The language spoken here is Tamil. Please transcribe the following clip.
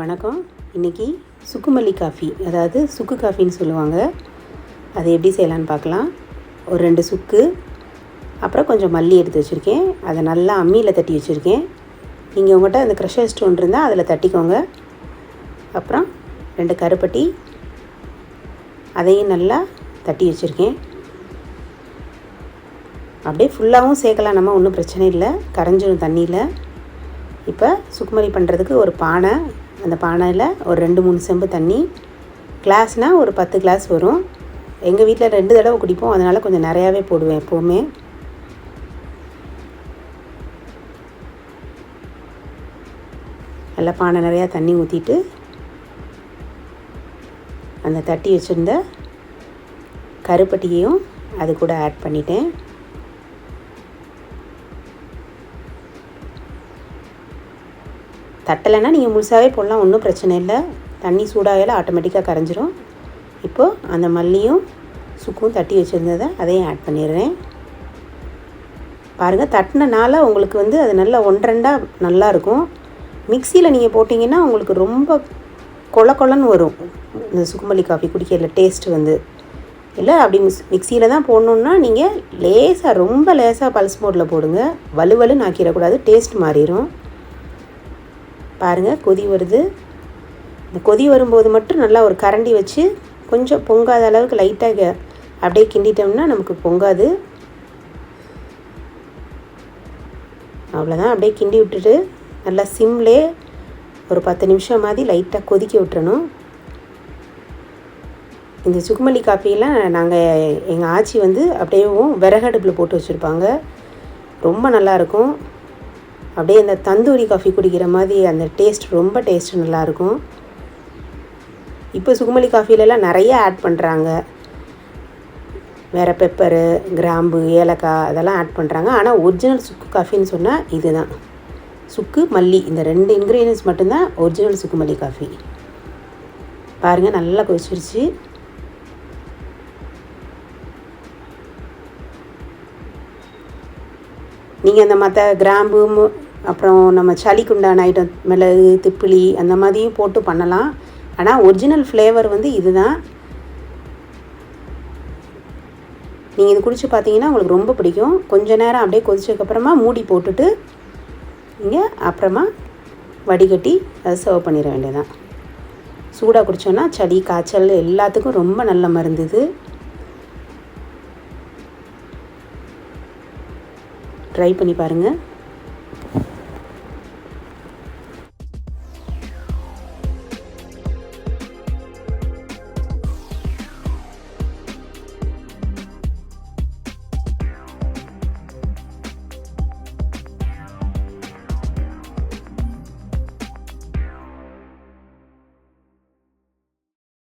வணக்கம். இன்றைக்கி சுக்குமல்லி காஃபி அதாவது சுக்கு காஃபின்னு சொல்லுவாங்க. அது எப்படி செய்யலான்னு பார்க்கலாம். ஒரு ரெண்டு சுக்கு அப்புறம் கொஞ்சம் மல்லி எடுத்து வச்சுருக்கேன். அதை நல்லா அம்மியில் தட்டி வச்சுருக்கேன். நீங்கள் உங்கள்கிட்ட அந்த க்ரஷர் ஸ்டோன் இருந்தால் அதில் தட்டிக்கோங்க. அப்புறம் ரெண்டு கருப்பட்டி அதையும் நல்லா தட்டி வச்சுருக்கேன். அப்படியே ஃபுல்லாகவும் சேர்க்கலாம் நம்ம ஒன்றும் பிரச்சனை இல்லை. கரைஞ்சிடும் தண்ணியில். இப்போ சுக்குமல்லி பண்ணுறதுக்கு ஒரு பானை அந்த பானையில் ஒரு ரெண்டு மூணு செம்பு தண்ணி கிளாஸ்னால் ஒரு பத்து கிளாஸ் வரும். எங்கள் வீட்டில் ரெண்டு தடவை குடிப்போம். அதனால் கொஞ்சம் நிறையாவே போடுவேன் எப்போவுமே. நல்லா பானை நிறையா தண்ணி ஊற்றிட்டு அந்த தட்டி வச்சுருந்த கருப்பட்டியையும் அது கூட ஆட் பண்ணிட்டேன். தட்டலைன்னா நீங்கள் முழுசாகவே போடலாம் ஒன்றும் பிரச்சனை இல்லை. தண்ணி சூடாகல ஆட்டோமேட்டிக்காக கரைஞ்சிரும். இப்போது அந்த மல்லியும் சுக்கும் தட்டி வச்சுருந்ததை அதையும் ஆட் பண்ணிடுறேன். பாருங்கள் தட்டினனால உங்களுக்கு வந்து அது நல்லா ஒன்றரெண்டாக நல்லாயிருக்கும் மிக்சியில் நீங்கள் போட்டிங்கன்னா உங்களுக்கு ரொம்ப கொல கொலன்னு வரும். இந்த சுக்குமல்லி காஃபி குடிக்கிறதுல டேஸ்ட்டு வந்து. இல்லை அப்படி மிக்ஸ் மிக்சியில் தான் போடணுன்னா நீங்கள் லேசாக ரொம்ப லேசாக பல்ஸ் மோட்டில் போடுங்க. வலுவலுன்னு ஆக்கிடக்கூடாது டேஸ்ட் மாறிடும் பாருங்கள் கொதி வருது. இந்த கொதி வரும்போது மட்டும் நல்லா ஒரு கரண்டி வச்சு கொஞ்சம் பொங்காத அளவுக்கு லைட்டாக அப்படியே கிண்டிட்டோம்னா நமக்கு பொங்காது. அவ்வளோதான் அப்படியே கிண்டி விட்டுட்டு நல்லா சிம்லே ஒரு பத்து நிமிஷம் மாதிரி லைட்டாக கொதிக்க விட்டுறணும். இந்த சுக்குமல்லி காஃபியெல்லாம் நாங்கள் எங்கள் ஆச்சி வந்து அப்படியேவும் விறகடுப்பில் போட்டு வச்சுருப்பாங்க. ரொம்ப நல்லாயிருக்கும் அப்படியே இந்த தந்தூரி காஃபி குடிக்கிற மாதிரி அந்த டேஸ்ட் ரொம்ப டேஸ்ட் நல்லாயிருக்கும். இப்போ சுகுமலி காஃபிலெலாம் நிறைய ஆட் பண்ணுறாங்க வேறு பெப்பரு கிராம்பு ஏலக்காய் அதெல்லாம் ஆட் பண்ணுறாங்க ஆனால் ஒரிஜினல் சுக்கு காஃபின்னு சொன்னால் இதுதான். சுக்கு மல்லி இந்த ரெண்டு இன்க்ரீடியன்ஸ் மட்டும்தான் ஒரிஜினல் சுக்குமல்லி காஃபி பாருங்கள் நல்லா கொதிச்சிருச்சு. நீங்கள் அந்த மற்ற கிராம்பு அப்புறம் நம்ம சளிக்கு உண்டான ஐட்டம் மிளகு திப்பிலி அந்த மாதிரியும் போட்டு பண்ணலாம். ஆனால் ஒரிஜினல் ஃப்ளேவர் வந்து இதுதான். நீங்கள் இது குடிச்சு பார்த்தீங்கன்னா உங்களுக்கு ரொம்ப பிடிக்கும். கொஞ்ச நேரம் அப்படியே கொதிச்சதுக்கப்புறமா மூடி போட்டுட்டு நீங்கள் அப்புறமா வடிகட்டி அதை சர்வ் பண்ணிட வேண்டியதான் சூடாக குடித்தோன்னா சளி காய்ச்சல் எல்லாத்துக்கும் ரொம்ப நல்ல மருந்து இது. ட்ரை பண்ணி பாருங்கள்